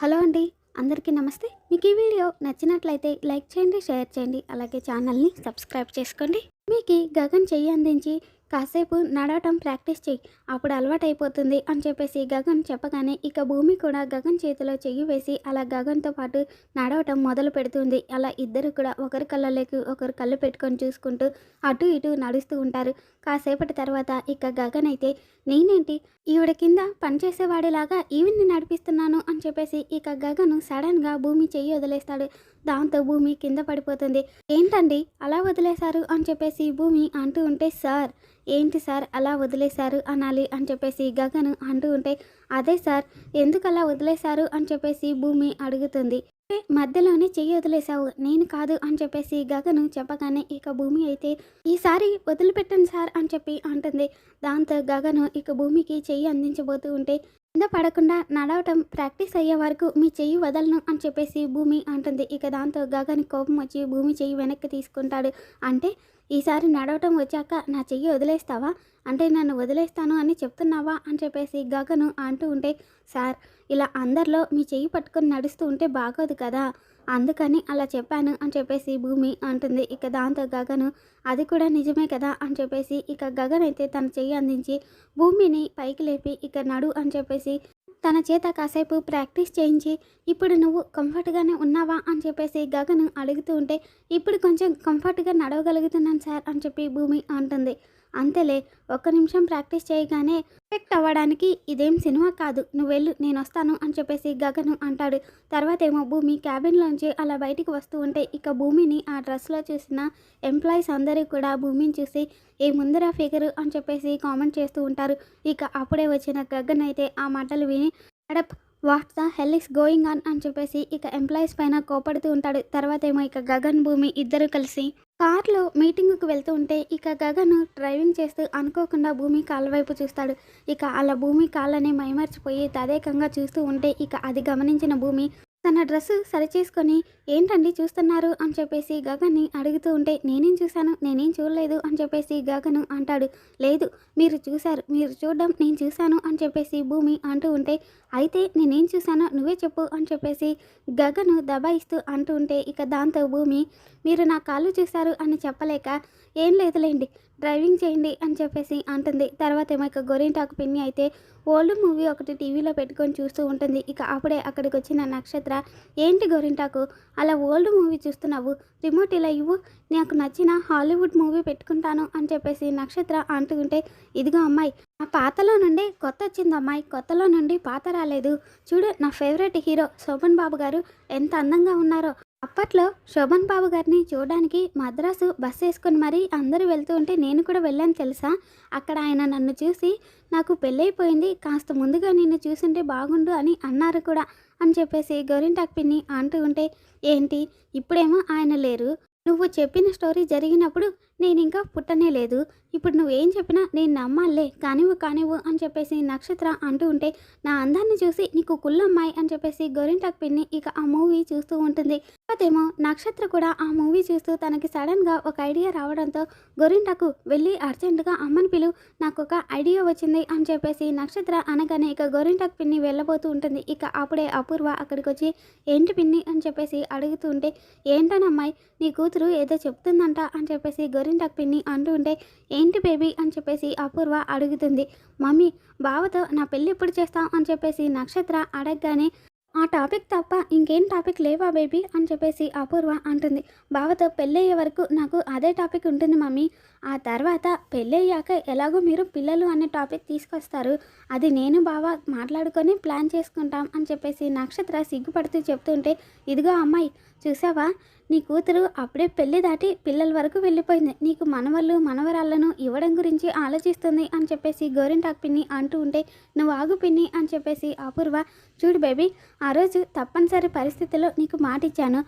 Hello అండి అందరికీ నమస్తే. మీకు ఈ వీడియో నచ్చినట్లయితే లైక్ చేయండి షేర్ చేయండి అలాగే ఛానల్ని సబ్స్క్రైబ్ చేసుకోండి. మీకు గగన్ చెయ్యి అందించి కాసేపు నడవటం ప్రాక్టీస్ చెయ్యి అప్పుడు అలవాటైపోతుంది అని చెప్పేసి గగన్ చెప్పగానే ఇక భూమి కూడా గగన్ చేతిలో చెయ్యి వేసి అలా గగన్తో పాటు నడవటం మొదలు పెడుతుంది. అలా ఇద్దరు కూడా ఒకరి కళ్ళలోకి ఒకరు కళ్ళు పెట్టుకొని చూసుకుంటూ అటు ఇటు నడుస్తూ ఉంటారు. కాసేపటి తర్వాత ఇక గగన్ అయితే నేనేంటి? ఈవిడ కింద పనిచేసేవాడిలాగా ఈవిని నడిపిస్తున్నాను అని చెప్పేసి ఇక గగను సడన్గా భూమి చెయ్యి వదిలేస్తాడు. దాంతో భూమి కింద పడిపోతుంది. ఏంటండి? అలా వదిలేశారు? అని చెప్పేసి భూమి అంటూ ఉంటే సార్ ఏంటి సార్? అలా వదిలేశారు? అనాలి అని చెప్పేసి గగను అంటూ ఉంటే అదే సార్ ఎందుకు అలా వదిలేశారు? అని చెప్పేసి భూమి అడుగుతుంది. మధ్యలోనే చెయ్యి వదిలేశావు నేను కాదు అని చెప్పేసి గగను చెప్పగానే ఇక భూమి అయితే ఈసారి వదిలిపెట్టండి సార్ అని చెప్పి అంటుంది. దాంతో గగను ఇక భూమికి చెయ్యి అందించబోతూ ఉంటే కింద పడకుండా నడవటం ప్రాక్టీస్ అయ్యే వరకు మీ చెయ్యి వదలను అని చెప్పేసి భూమి అంటుంది. ఇక దాంతో గగన్ కోపం వచ్చి భూమి చెయ్యి వెనక్కి తీసుకుంటాడు. అంటే ఈసారి నడవటం వచ్చాక నా చెయ్యి వదిలేస్తావా? అంటే నన్ను వదిలేస్తాను అని చెప్తున్నావా? అని చెప్పేసి గగను అంటూ ఉంటే సార్ ఇలా అందరిలో మీ చెయ్యి పట్టుకొని నడుస్తూ ఉంటే బాగోదు కదా. అందుకని అలా చెప్పాను అని చెప్పేసి భూమి అంటుంది. ఇక దాంతో గగను అది కూడా నిజమే కదా అని చెప్పేసి ఇక గగన్ అయితే తన చెయ్యి అందించి భూమిని పైకి లేపి ఇక నడు అని చెప్పేసి తన చేత కాసేపు ప్రాక్టీస్ చేయించి ఇప్పుడు నువ్వు కంఫర్ట్గానే ఉన్నావా అని చెప్పేసి గగను అడుగుతూ ఉంటే ఇప్పుడు కొంచెం కంఫర్ట్గా నడవగలుగుతున్నాను సార్ అని చెప్పి భూమి అంటుంది. అంతేలే ఒక్క నిమిషం ప్రాక్టీస్ చేయగానే ఎఫెక్ట్ అవ్వడానికి ఇదేం సినిమా కాదు. నువ్వు వెళ్ళు నేను వస్తాను అని చెప్పేసి గగను అంటాడు. తర్వాత ఏమో భూమి క్యాబిన్లోంచి అలా బయటికి వస్తూ ఉంటే ఇక భూమిని ఆ డ్రెస్లో చూసిన ఎంప్లాయీస్ అందరూ కూడా భూమిని చూసి ఏ ముందర ఫిగరు? అని చెప్పేసి కామెంట్ చేస్తూ ఉంటారు. ఇక అప్పుడే వచ్చిన గగన్ అయితే ఆ మాటలు విని అడప్ what the hell is going on? అని చెప్పేసి ఇక ఎంప్లాయీస్ పైన కోపడుతూ ఉంటాడు. తర్వాత ఏమో ఇక గగన్ భూమి ఇద్దరు కలిసి కార్లో మీటింగ్కు వెళ్తూ ఉంటే ఇక గగన్ డ్రైవింగ్ చేస్తూ అనుకోకుండా భూమి కాళ్ళ వైపు చూస్తాడు. ఇక అలా భూమి కాళ్ళని మైమర్చిపోయి తదేకంగా చూస్తూ ఉంటే ఇక అది గమనించిన భూమి తన డ్రెస్సు సరిచేసుకొని ఏంటండి చూస్తున్నారు? అని చెప్పేసి గగన్ని అడుగుతూ ఉంటే నేనేం చూశాను? నేనేం చూడలేదు? అని చెప్పేసి గగను అంటాడు. లేదు మీరు చూశారు. మీరు చూడడం నేను చూశాను. అని చెప్పేసి భూమి అంటూ ఉంటే అయితే నేనేం చూశానో నువ్వే చెప్పు. అని చెప్పేసి గగను దబాయిస్తూ అంటూ ఉంటే ఇక దాంతో భూమి మీరు నా కాళ్ళు చూశారు అని చెప్పలేక ఏం లేదులేండి డ్రైవింగ్ చేయండి అని చెప్పేసి అంటుంది. తర్వాత ఏమో ఇక గోరింటాకు పిన్ని అయితే ఓల్డ్ మూవీ ఒకటి టీవీలో పెట్టుకొని చూస్తూ ఉంటుంది. ఇక అప్పుడే అక్కడికి వచ్చిన నక్షత్రం ఏంటి గోరింటాకు? అలా ఓల్డ్ మూవీ చూస్తున్నావు. రిమోట్ ఇలా ఇవ్వు. నాకు నచ్చిన హాలీవుడ్ మూవీ పెట్టుకుంటాను అని చెప్పేసి నక్షత్ర అంటూ ఉంటే ఇదిగో అమ్మాయి ఆ పాతలో నుండి కొత్త వచ్చింది అమ్మాయి. కొత్తలో నుండి పాత రాలేదు. చూడు నా ఫేవరెట్ హీరో శోభన్ బాబు గారు ఎంత అందంగా ఉన్నారో. అప్పట్లో శోభన్ బాబు గారిని చూడడానికి మద్రాసు బస్సు వేసుకొని మరీ అందరూ వెళ్తూ ఉంటే నేను కూడా వెళ్ళాను తెలుసా? అక్కడ ఆయన నన్ను చూసి నాకు పెళ్ళైపోయింది కాస్త ముందుగా నిన్ను చూసుంటే బాగుండు అని అన్నారు కూడా. అని చెప్పేసి గోరింటాక్ పిన్ని అంటూ ఉంటే ఏంటి? ఇప్పుడేమో ఆయన లేరు. నువ్వు చెప్పిన స్టోరీ జరిగినప్పుడు నేను ఇంకా పుట్టనే లేదు. ఇప్పుడు నువ్వేం చెప్పినా నేను నమ్మాలే కానివ్వు కానివ్వు అని చెప్పేసి నక్షత్ర అంటూ ఉంటే నా అందాన్ని చూసి నీకు కుళ్ళమ్మాయి అని చెప్పేసి గోరింటాక్ పిన్ని ఇక ఆ మూవీ చూస్తూ ఉంటుంది. కాకపోతేమో నక్షత్ర కూడా ఆ మూవీ చూస్తూ తనకి సడన్గా ఒక ఐడియా రావడంతో గోరింటాకు వెళ్ళి అర్జెంటుగా అమ్మని పిలు నాకు ఒక ఐడియా వచ్చింది అని చెప్పేసి నక్షత్ర అనగానే ఇక గోరింటాక్ పిన్ని వెళ్ళబోతూ ఉంటుంది. ఇక అప్పుడే అపూర్వ అక్కడికి వచ్చి ఏంటి పిన్ని? అని చెప్పేసి అడుగుతూ ఉంటే ఏంటనమ్మాయి? నీ కూతురు ఏదో చెప్తుందంట అని చెప్పేసి గోరింటాక్ పిన్ని అంటూ ఉంటే ఏంటి బేబీ? అని చెప్పేసి అపూర్వ అడుగుతుంది. మమ్మీ బావతో నా పెళ్ళి ఎప్పుడు చేస్తాం? అని చెప్పేసి నక్షత్ర అడగగానే ఆ టాపిక్ తప్ప ఇంకేం టాపిక్ లేవా బేబీ? అని చెప్పేసి అపూర్వ అంటుంది. బావతో పెళ్ళయ్యే వరకు నాకు అదే టాపిక్ ఉంటుంది మమ్మీ. ఆ తర్వాత పెళ్ళయ్యాక ఎలాగో మీరు పిల్లలు అనే టాపిక్ తీసుకొస్తారు. అది నేను బాగా మాట్లాడుకొని ప్లాన్ చేసుకుంటాం అని చెప్పేసి నక్షత్ర సిగ్గుపడుతూ చెప్తుంటే ఇదిగో అమ్మాయి చూసావా? నీ కూతురు అప్పుడే పెళ్ళి దాటి పిల్లల వరకు వెళ్ళిపోయింది. నీకు మనవళ్ళు మనవరాళ్ళను ఇవ్వడం గురించి ఆలోచిస్తుంది అని చెప్పేసి గోరింటాక్ పిన్ని అంటూ ఉంటే నువ్వు ఆగు పిన్ని అని చెప్పేసి అపూర్వ చూడు బేబీ ఆ రోజు తప్పనిసరి పరిస్థితిలో నీకు మాట ఇచ్చాను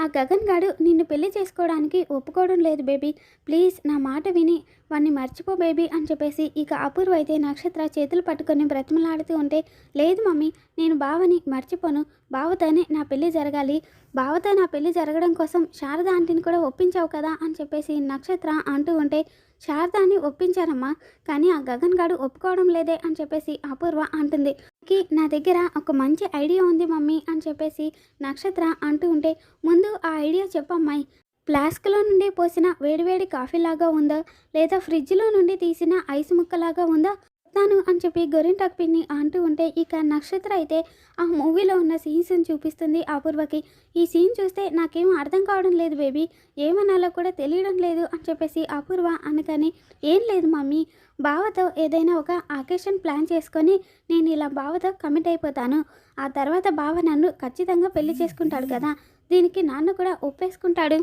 ఆ గగన్ గాడు నిన్ను పెళ్ళి చేసుకోవడానికి ఒప్పుకోవడం లేదు బేబీ. ప్లీజ్ నా మాట విని వాడిని మర్చిపో బేబీ అని చెప్పేసి ఇక అపూర్వ అయితే నక్షత్ర చేతులు పట్టుకొని బ్రతిమలాడుతూ ఉంటే లేదు మమ్మీ నేను బావని మర్చిపోను. బావతోనే నా పెళ్ళి జరగాలి. బావతో నా పెళ్ళి జరగడం కోసం శారద ఆంటీని కూడా ఒప్పించావు కదా అని చెప్పేసి నక్షత్ర అంటూ ఉంటే శారదాని ఒప్పించారమ్మా కానీ ఆ గగన్ గాడు ఒప్పుకోవడం లేదే అని చెప్పేసి అపూర్వ అంటుంది. "కి నా దగ్గర ఒక మంచి ఐడియా ఉంది మమ్మీ అని చెప్పేసి నక్షత్ర అంటూ ఉంటే ముందు ఆ ఐడియా చెప్పమ్మాయి ఫ్లాస్క్లో నుండి పోసిన వేడివేడి కాఫీ లాగా ఉందా? లేదా ఫ్రిడ్జ్లో నుండి తీసిన ఐస్ ముక్కలాగా ఉందా? చెప్తాను అని చెప్పి గొరింటాక్ పిన్ని అంటూ ఉంటే ఇక నక్షత్ర అయితే ఆ మూవీలో ఉన్న సీన్స్ని చూపిస్తుంది అపూర్వకి. ఈ సీన్ చూస్తే నాకేం అర్థం కావడం లేదు బేబీ. ఏమనాలో కూడా తెలియడం లేదు అని చెప్పేసి అపూర్వ అనగానే ఏం లేదు మమ్మీ. బావతో ఏదైనా ఒక అకేషన్ ప్లాన్ చేసుకొని నేను ఇలా బావతో కమిట్ అయిపోతాను. ఆ తర్వాత బావ నన్ను ఖచ్చితంగా పెళ్ళి చేసుకుంటాడు కదా. దీనికి నాన్న కూడా ఒప్పేసుకుంటాడు.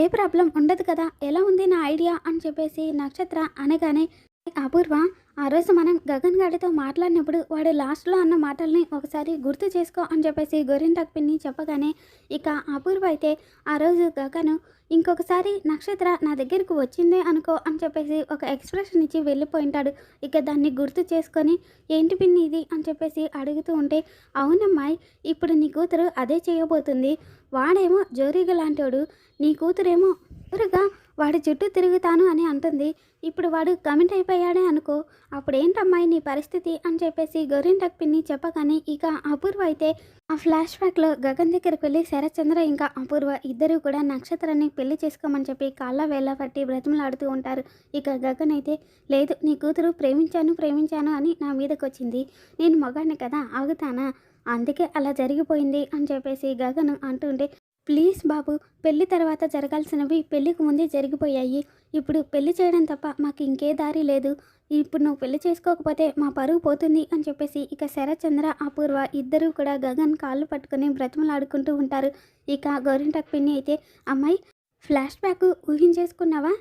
ఏ ప్రాబ్లం ఉండదు కదా. ఎలా ఉంది నా ఐడియా? అని చెప్పేసి నక్షత్ర అనగానే అపూర్వ ఆ రోజు మనం గగన్ గారితో మాట్లాడినప్పుడు వాడు లాస్ట్లో అన్న మాటల్ని ఒకసారి గుర్తు చేసుకో అని చెప్పేసి గొరింటాక్ పిన్ని చెప్పగానే ఇక అపూర్వ అయితే ఆ రోజు గగను ఇంకొకసారి నక్షత్ర నా దగ్గరకు వచ్చిందే అనుకో అని చెప్పేసి ఒక ఎక్స్ప్రెషన్ ఇచ్చి వెళ్ళిపోయింటాడు. ఇక దాన్ని గుర్తు చేసుకొని ఏంటి పిన్ని ఇది అని చెప్పేసి అడుగుతూ ఉంటే అవునమ్మాయి ఇప్పుడు నీ కూతురు అదే చేయబోతుంది. వాడేమో జోరీగా లాంటోడు నీ కూతురేమో త్వరగా వాడి చుట్టూ తిరుగుతాను అని అంటుంది. ఇప్పుడు వాడు కమిట్ అయిపోయాడే అనుకో. అప్పుడేంటమ్మాయి నీ పరిస్థితి అని చెప్పేసి గోరింటక్ పిన్ని చెప్పగానే ఇక అపూర్వ అయితే ఆ ఫ్లాష్ బ్యాక్లో గగన్ దగ్గరికి వెళ్ళి శరత్చంద్ర ఇంకా అపూర్వ ఇద్దరు కూడా నక్షత్రాన్ని పెళ్ళి చేసుకోమని చెప్పి కాళ్ళ వేళ్ళ పట్టి బ్రతిమలాడుతూ ఉంటారు. ఇక గగన్ అయితే లేదు నీ కూతురు ప్రేమించాను ప్రేమించాను అని నా మీదకి వచ్చింది నేను మగాడిని కదా ఆగుతానా? అందుకే అలా జరిగిపోయింది అని చెప్పేసి గగన్ అంటుంటే ప్లీజ్ బాబు పెళ్ళి తర్వాత జరగాల్సినవి పెళ్ళికి ముందే జరిగిపోయాయి. ఇప్పుడు పెళ్ళి చేయడం తప్ప మాకు ఇంకే దారి లేదు. ఇప్పుడు నువ్వు పెళ్ళి చేసుకోకపోతే మా పరువు పోతుంది అని చెప్పేసి ఇక శరచంద్ర అపూర్వ ఇద్దరూ కూడా గగన్ కాళ్ళు పట్టుకొని బ్రతిమలాడుకుంటూ ఉంటారు. ఇక గౌరింటక్ పిన్ని అయితే అమ్మాయి ఫ్లాష్ బ్యాక్ ఊహించేసుకున్నావా?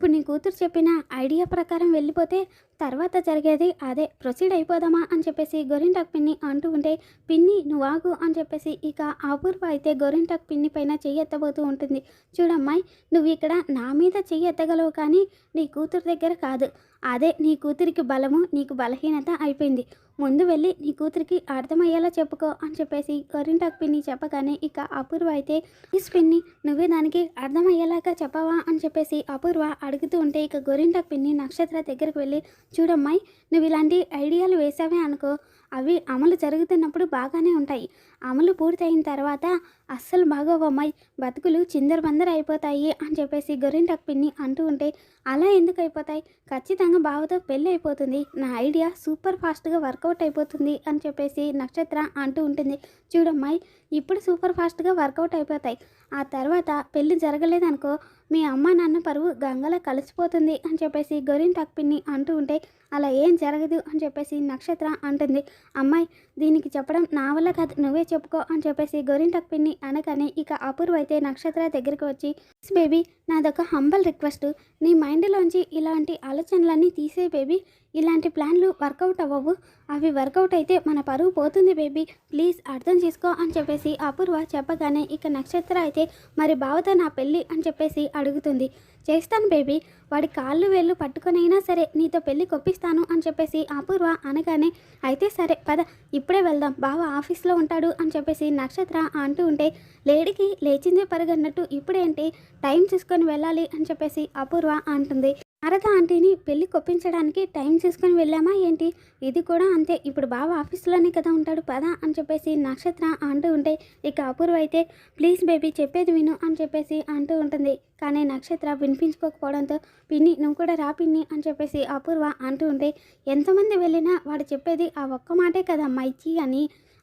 ఇప్పుడు నీ కూతురు చెప్పిన ఐడియా ప్రకారం వెళ్ళిపోతే తర్వాత జరిగేది అదే. ప్రొసీడ్ అయిపోదామా అని చెప్పేసి గోరింటాక్ పిన్ని అంటూ ఉంటే పిన్ని నువ్వు అని చెప్పేసి ఇక అపూర్వ అయితే గోరింటాక్ పిన్ని పైన చెయ్యి ఎత్తబోతూ ఉంటుంది. చూడమ్మాయి నువ్వు ఇక్కడ నా మీద చెయ్యి ఎత్తగలవు కానీ నీ కూతురు దగ్గర కాదు. అదే నీ కూతురికి బలము నీకు బలహీనత అయిపోయింది. ముందు వెళ్ళి నీ కూతురికి అర్థమయ్యేలా చెప్పుకో అని చెప్పేసి గోరింటాక్ పిన్ని చెప్పగానే ఇక అపూర్వ అయితే ఈ పిన్ని నువ్వే దానికి అర్థమయ్యేలాగా చెప్పవా? అని చెప్పేసి అపూర్వ అడుగుతూ ఉంటే ఇక గోరింటాక్ పిన్ని నక్షత్ర దగ్గరికి వెళ్ళి చూడమ్మాయి నువ్వు ఇలాంటి ఐడియాలు వేసావే అనుకో. అవి అమలు జరుగుతున్నప్పుడు బాగానే ఉంటాయి. అమలు పూర్తయిన తర్వాత అస్సలు బాగోవమ్మాయి. బతుకులు చిందరబందర అయిపోతాయి అని చెప్పేసి గొరింటక్ పిన్ని అంటూ ఉంటే అలా ఎందుకు అయిపోతాయి ఖచ్చితంగా బావతో పెళ్ళి అయిపోతుంది నా ఐడియా సూపర్ ఫాస్ట్గా వర్కౌట్ అయిపోతుంది అని చెప్పేసి నక్షత్ర అంటూ ఉంటుంది. చూడమ్మాయి ఇప్పుడు సూపర్ ఫాస్ట్గా వర్కౌట్ అయిపోతాయి. ఆ తర్వాత పెళ్ళి జరగలేదనుకో మీ అమ్మ నాన్న పరువు గంగలో కలిసిపోతుంది అని చెప్పేసి గొరిన్ తక్పిన్ని అంటూ ఉంటే అలా ఏం జరగదు అని చెప్పేసి నక్షత్ర అంటుంది. అమ్మాయి దీనికి చెప్పడం నా వల్ల కాదు నువ్వే చెప్పుకో అని చెప్పేసి గోరింటక్ పిన్ని అనగానే ఇక అపూర్వ అయితే నక్షత్ర దగ్గరికి వచ్చి బేబీ నాదొక హంబల్ రిక్వెస్ట్ నీ మైండ్లోంచి ఇలాంటి ఆలోచనలన్నీ తీసే బేబీ ఇలాంటి ప్లాన్లు వర్కౌట్ అవ్వవు. అవి వర్కౌట్ అయితే మన పరువు పోతుంది బేబీ ప్లీజ్ అర్థం చేసుకో అని చెప్పేసి అపూర్వ చెప్పగానే ఇక నక్షత్ర అయితే మరి బావతో నా పెళ్ళి అని చెప్పేసి అడుగుతుంది. చేస్తాను బేబీ. వాడి కాళ్ళు వేళ్ళు పట్టుకొనైనా సరే నీతో పెళ్ళి కొప్పిస్తాను అని చెప్పేసి అపూర్వ అనగానే అయితే సరే పద ఇప్పుడే వెళ్దాం. బావ ఆఫీస్లో ఉంటాడు అని చెప్పేసి నక్షత్ర అంటూ ఉంటే లేడీకి లేచిందే పరుగన్నట్టు ఇప్పుడేంటి టైం చూసుకొని వెళ్ళాలి అని చెప్పేసి అపూర్వ అంటుంది. శారద ఆంటీని పెళ్ళి కొప్పించడానికి టైం తీసుకొని వెళ్ళామా ఏంటి? ఇది కూడా అంతే. ఇప్పుడు బావ ఆఫీస్లోనే కదా ఉంటాడు. పదా అని చెప్పేసి నక్షత్ర అంటూ ఉంటే ఇక అపూర్వ అయితే ప్లీజ్ బేబీ చెప్పేది విను అని చెప్పేసి అంటూ ఉంటుంది. కానీ నక్షత్ర వినిపించుకోకపోవడంతో పిన్ని నువ్వు కూడా రా పిన్ని అని చెప్పేసి అపూర్వ అంటూ ఉంటే ఎంతమంది వెళ్ళినా వాడు చెప్పేది ఆ ఒక్క మాటే కదమ్మా ఇచ్చి అని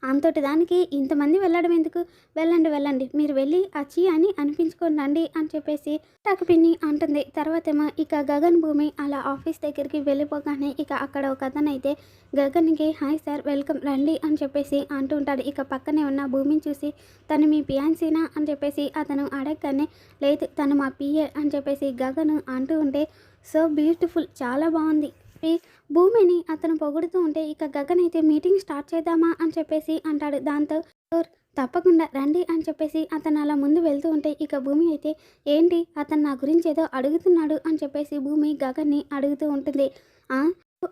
అంతటి దానికి ఇంతమంది వెళ్ళడం ఎందుకు? వెళ్ళండి వెళ్ళండి. మీరు వెళ్ళి అచ్చి అని అనిపించుకొని రండి అని చెప్పేసి టక్ పిన్ని అంటుంది. తర్వాత ఏమో ఇక గగన్ భూమి అలా ఆఫీస్ దగ్గరికి వెళ్ళిపోగానే ఇక అక్కడ ఒక అతను అయితే గగన్కి హాయ్ సార్ వెల్కమ్ రండి అని చెప్పేసి అంటూ ఉంటాడు. ఇక పక్కనే ఉన్న భూమిని చూసి తను మీ పియాన్సీనా అని చెప్పేసి అతను అడగగానే లేదు తను మా పిఏ అని చెప్పేసి గగన్ అంటూ ఉంటే సో బ్యూటిఫుల్ చాలా బాగుంది. చెప్పి భూమిని అతను పొగుడుతూ ఉంటే ఇక గగన్ అయితే మీటింగ్ స్టార్ట్ చేద్దామా అని చెప్పేసి అంటాడు. దాంతో తప్పకుండా రండి అని చెప్పేసి అతను అలా ముందు వెళ్తూ ఉంటే ఇక భూమి అయితే ఏంటి? అతను నా గురించి ఏదో అడుగుతున్నాడు అని చెప్పేసి భూమి గగన్ని అడుగుతూ ఉంటుంది.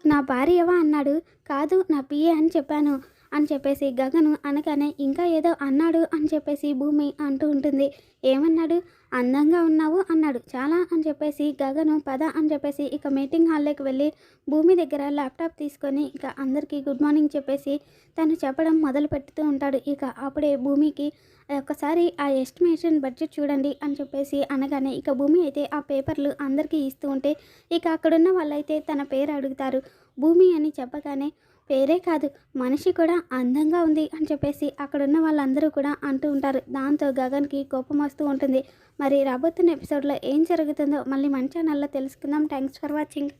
నా భార్యవా? అన్నాడు. కాదు నా పిఏ అని చెప్పాను. అని చెప్పేసి గగను అనగానే ఇంకా ఏదో అన్నాడు అని చెప్పేసి భూమి అంటూ ఉంటుంది. ఏమన్నాడు? అందంగా ఉన్నావు అన్నాడు. చాలా అని చెప్పేసి గగను పద అని చెప్పేసి ఇక మీటింగ్ హాల్లోకి వెళ్ళి భూమి దగ్గర ల్యాప్టాప్ తీసుకొని ఇక అందరికీ గుడ్ మార్నింగ్ చెప్పేసి తను చెప్పడం మొదలు పెడుతూ ఉంటాడు. ఇక అప్పుడే భూమికి ఒకసారి ఆ ఎస్టిమేషన్ బడ్జెట్ చూడండి అని చెప్పేసి అనగానే ఇక భూమి అయితే ఆ పేపర్లు అందరికీ ఇస్తూ ఉంటే ఇక అక్కడున్న వాళ్ళైతే తన పేరు అడుగుతారు. భూమి అని చెప్పగానే పేరే కాదు మనిషి కూడా అందంగా ఉంది అని చెప్పేసి అక్కడున్న వాళ్ళందరూ కూడా అంటూ ఉంటారు. దాంతో గగన్కి కోపం వస్తూ ఉంటుంది. మరి రాబోతున్న ఎపిసోడ్లో ఏం జరుగుతుందో మళ్ళీ మన ఛానల్లో తెలుసుకుందాం. Thanks for watching